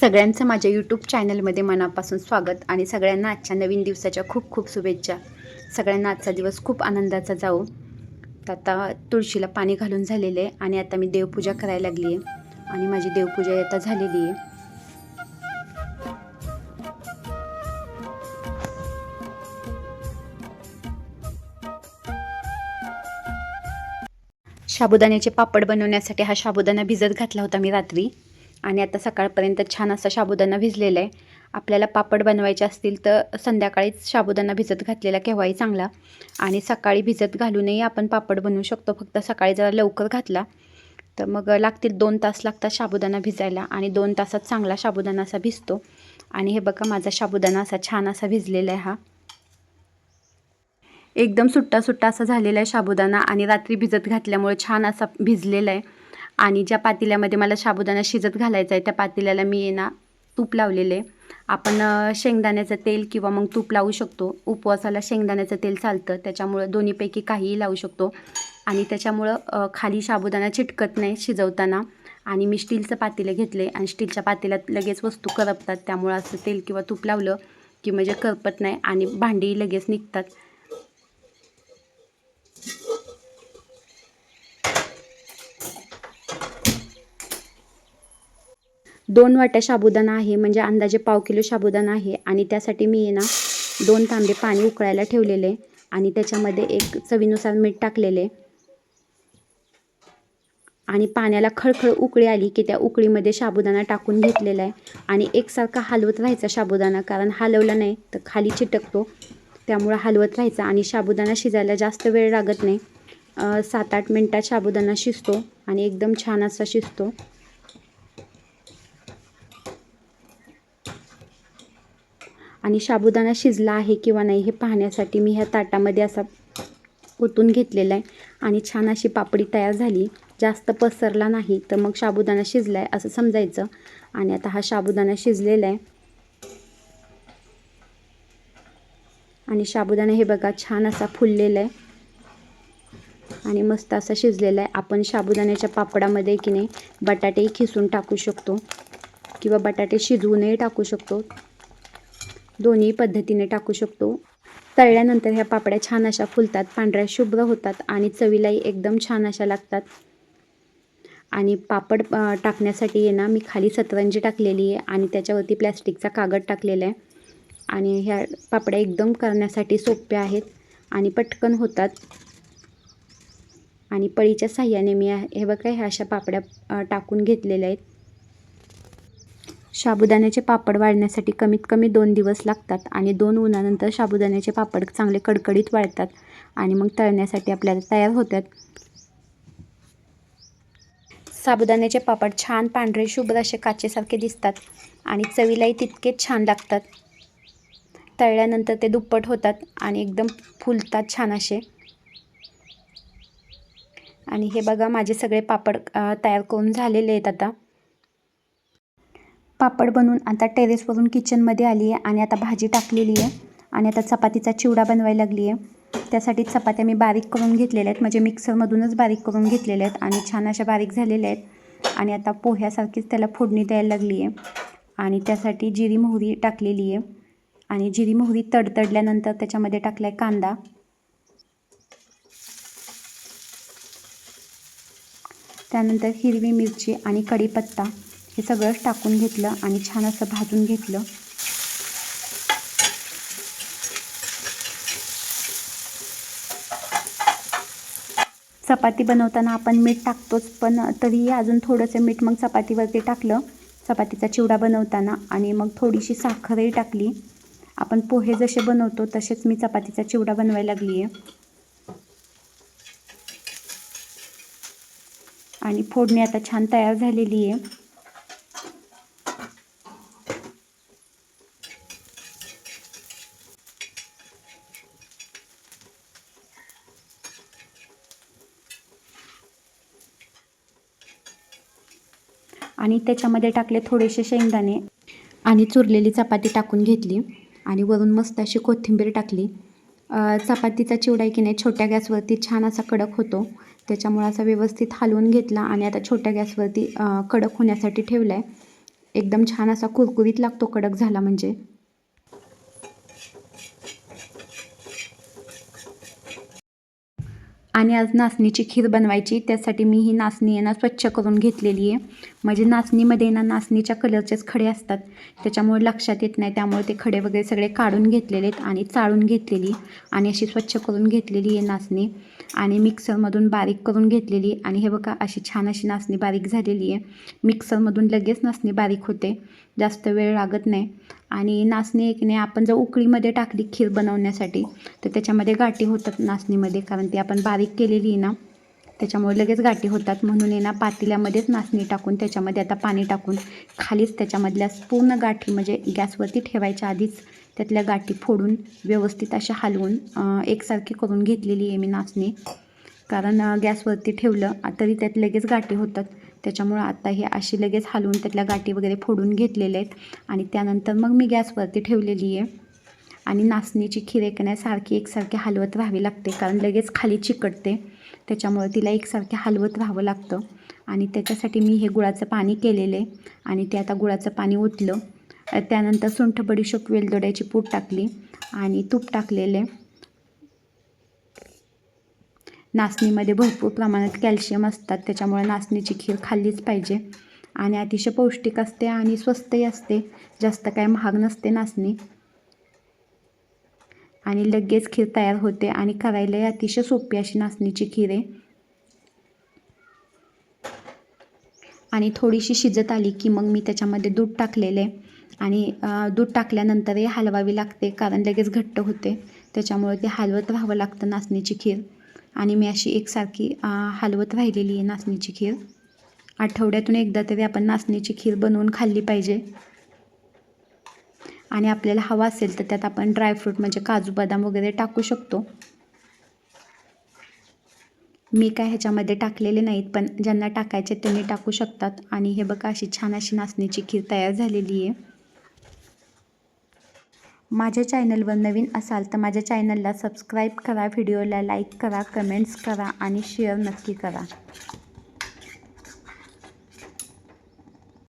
सगळ्यांचं माझ्या यूट्यूब चॅनलमध्ये मनापासून स्वागत आणि सगळ्यांना आजच्या नवीन दिवसाच्या खूप खूप शुभेच्छा. सगळ्यांना आजचा दिवस खूप आनंदाचा जाऊ तर आता तुळशीला पाणी घालून झालेलं आहे आणि आता मी देवपूजा करायला लागली आहे आणि माझी देवपूजा आता झालेली आहे. साबुदाण्याचे पापड बनवण्यासाठी हा साबुदाणा भिजत घातला होता मी रात्री. आणि आता सकाळपर्यंत छान असा साबुदाणा भिजलेला आहे. आपल्याला पापड बनवायचे असतील तर संध्याकाळीच साबुदाणा भिजत घातलेला केव्हाही चांगला. आणि सकाळी भिजत घालूनही आपण पापड बनवू शकतो. फक्त सकाळी जरा लवकर घातला तर मग लागतील दोन तास लागतात साबुदाणा भिजायला आणि दोन तासात चांगला साबुदाणा असा भिजतो. आणि हे बघा माझा साबुदाणा असा छान असा भिजलेला आहे हा. एकदम सुट्टा सुट्टा असा झालेला आहे साबुदाणा आणि रात्री भिजत घातल्यामुळे छान असा भिजलेला आहे. आणि ज्या पातेल्यामध्ये मला साबुदाणा शिजत घालायचा आहे त्या पातेल्याला मी आहे ना तूप लावलेले आहे. आपण शेंगदाण्याचं तेल किंवा मग तूप लावू शकतो. उपवासाला शेंगदाण्याचं तेल चालतं. त्याच्यामुळं दोन्हीपैकी काहीही लावू शकतो. आणि त्याच्यामुळं खाली साबुदाणा चिटकत नाही शिजवताना. आणि मी स्टीलचं पातेलं घेतले आणि स्टीलच्या पातेल्यात लगेच वस्तू करपतात. त्यामुळं असं तेल किंवा तूप लावलं की म्हणजे करपत नाही आणि भांडी लगेच निघतात. दोन वाट्या साबुदाणा आहे म्हणजे अंदाजे पाव किलो साबुदाणा आहे. आणि त्यासाठी मी आहे ना दोन तांबे पाणी उकळायला ठेवलेले. आणि त्याच्यामध्ये एक चवीनुसार मीठ टाकलेले. आणि पाण्याला खळखळ उकळी आली की त्या उकळीमध्ये साबुदाणा टाकून घेतलेला आहे. आणि एकसारखा हलवत राहायचा साबुदाणा कारण हलवला नाही तर खाली चिटकतो. त्यामुळं हलवत राहायचा आणि साबुदाणा शिजायला जास्त वेळ लागत नाही. सात आठ मिनटात साबुदाणा शिजतो आणि एकदम छान असा शिजतो. आणि साबुदाणा शिजला आहे किंवा नाही हे पाहण्यासाठी मी ह्या ताटामध्ये असा ओतून घेतलेला आहे. आणि छान अशी पापडी तयार झाली. जास्त पसरला नाही तर मग साबुदाणा शिजला आहे असं समजायचं. आणि आता हा साबुदाणा शिजलेला आहे. आणि साबुदाणा हे बघा छान असा फुललेला आहे. आणि मस्त असा शिजलेला आहे. आपण साबुदाण्याच्या पापडामध्ये की नाही बटाटेही खिसून टाकू शकतो. किंवा बटाटे शिजवूनही टाकू शकतो. दोन्ही पद्धतीने टाकू शकतो. तळल्यानंतर ह्या पापड्या छान अशा फुलतात पांढऱ्या शुभ्र होतात आणि चवीलाही एकदम छान अशा लागतात. आणि पापड टाकण्यासाठी आहे ना मी खाली सतरंजी टाकलेली आहे आणि त्याच्यावरती प्लॅस्टिकचा कागद टाकलेला आहे. आणि ह्या पापड्या एकदम करण्यासाठी सोप्या आहेत आणि पटकन होतात. आणि पळीच्या साह्याने मी हे बघा ह्या अशा पापड्या टाकून घेतलेल्या आहेत. साबुदाण्याचे पापड वाळण्यासाठी कमीत कमी दोन दिवस लागतात आणि दोन उन्हानंतर साबुदाण्याचे पापड चांगले कडकडीत वाळतात आणि मग तळण्यासाठी आपल्याला तयार होतात. साबुदाण्याचे पापड छान पांढरे शुभ्र असे काचेसारखे दिसतात आणि चवीलाही तितकेच छान लागतात. तळल्यानंतर ते दुप्पट होतात आणि एकदम फुलतात छान असे. आणि हे बघा माझे सगळे पापड तयार करून झालेले आहेत आता. पापड बनवून आता टेरेसवरून किचनमध्ये आली आहे आणि आता भाजी टाकलेली आहे आणि आता चपातीचा चिवडा बनवायला लागली आहे त्यासाठी चपात्या मी बारीक करून घेतलेल्या आहेत. म्हणजे मिक्सरमधूनच बारीक करून घेतलेल्या आहेत आणि छान अशा बारीक झालेल्या आहेत. आणि आता पोह्यासारखीच त्याला फोडणी द्यायला लागली आहे आणि त्यासाठी जिरी मोहरी टाकलेली आहे. आणि जिरी मोहरी तडतडल्यानंतर त्याच्यामध्ये टाकला आहे कांदा. त्यानंतर हिरवी मिरची आणि कढीपत्ता. हे सगळंच टाकून घेतलं आणि छान असं भाजून घेतलं. चपाती बनवताना आपण मीठ टाकतोच पण तरीही अजून थोडंसं मीठ मग चपातीवरती टाकलं. चपातीचा चिवडा बनवताना आणि मग थोडीशी साखरही टाकली. आपण पोहे जसे बनवतो तसेच मी चपातीचा चिवडा बनवायला लागली आहे आणि फोडणी आता छान तयार झालेली आहे आणि त्याच्यामध्ये टाकले थोडेसे शेंगदाणे आणि चुरलेली चपाती टाकून घेतली. आणि वरून मस्त अशी कोथिंबीर टाकली. चपातीचा चिवडा की नाही छोट्या गॅसवरती छान असा कडक होतो. त्याच्यामुळे असा व्यवस्थित हलवून घेतला आणि आता छोट्या गॅसवरती कडक होण्यासाठी ठेवला आहे एकदम छान असा कुरकुरीत लागतो कडक झाला म्हणजे. आणि आज नाचणीची खीर बनवायची. त्यासाठी मी ही नाचणी आहे ना स्वच्छ करून घेतलेली आहे. म्हणजे नाचणीमध्ये ना नाचणीच्या कलरचेच खडे असतात. त्याच्यामुळे लक्षात येत नाही. त्यामुळे ते खडे वगैरे सगळे काढून घेतलेले आहेत आणि चाळून घेतलेली. आणि अशी स्वच्छ करून घेतलेली आहे नाचणी. आणि मिक्सरमधून बारीक करून घेतलेली. आणि हे बघा अशी छान अशी नाचणी बारीक झालेली आहे. मिक्सरमधून लगेच नाचणी बारीक होते. जास्त वेळ लागत नाही. आणि नाचणी एक नाही आपण जर उकळीमध्ये टाकली खीर बनवण्यासाठी तर त्याच्यामध्ये गाठी होतात नाचणीमध्ये कारण ती आपण बारीक केलेली आहे ना त्याच्यामुळे लगेच गाठी होतात. म्हणून आहे ना पातेल्यामध्येच नाचणी टाकून त्याच्यामध्ये आता पाणी टाकून खालीच त्याच्यामधल्या पूर्ण गाठी म्हणजे गॅसवरती ठेवायच्या आधीच त्यातल्या गाठी फोडून व्यवस्थित अशा हलवून एकसारखी करून घेतलेली आहे मी नाचणी. कारण गॅसवरती ठेवलं तरी त्यात लगेच गाठी होतात. त्याच्यामुळं आता हे अशी लगेच हलवून त्यातल्या गाठी वगैरे फोडून घेतलेल्या आहेत. आणि त्यानंतर मग मी गॅसवरती ठेवलेली आहे. आणि नाचणीची खीर सारखी एकसारखी हलवत राहावी लागते कारण लगेच खाली चिकटते. त्याच्यामुळे तिला एकसारखे हलवत राहावं लागतं. आणि त्याच्यासाठी मी हे गुळाचं पाणी केलेलं. आहे आणि ते आता गुळाचं पाणी ओतलं. त्यानंतर सुंठ बडीशोप वेलदोड्याची पूड टाकली. आणि तूप टाकलेले. नाचणीमध्ये भरपूर प्रमाणात कॅल्शियम असतात त्याच्यामुळे नाचणीची खीर खाल्लीच पाहिजे. आणि अतिशय पौष्टिक असते आणि स्वस्तही असते जास्त काय महाग नसते नाचणी. आणि लगेच खीर तयार होते आणि करायलाही अतिशय सोपी अशी नाचणीची खीर आहे. आणि थोडीशी शिजत आली की मग मी त्याच्यामध्ये दूध टाकलेले आणि दूध टाकल्यानंतरही हलवावी लागते कारण लगेच घट्ट होते. त्याच्यामुळे ते हलवत राहावं लागतं नाचणीची खीर. आणि मी अशी एकसारखी हलवत राहिलेली आहे नाचणीची खीर. आठवड्यातून एकदा तरी आपण नाचणीची खीर बनवून खाल्ली पाहिजे. आणि आपल्याला हवा असेल तर त्यात आपण ड्रायफ्रूट म्हणजे काजू बदाम वगैरे टाकू शकतो. मी काय ह्याच्यामध्ये टाकलेले नाहीत पण ज्यांना टाकायचे त्यांनी टाकू शकतात. आणि हे बघा अशी छान अशी नाचणीची खीर तयार झालेली आहे. माझ्या चॅनलवर नवीन असाल तर माझ्या चॅनलला सबस्क्राईब करा व्हिडिओला लाईक करा कमेंट्स करा आणि शेअर नक्की करा.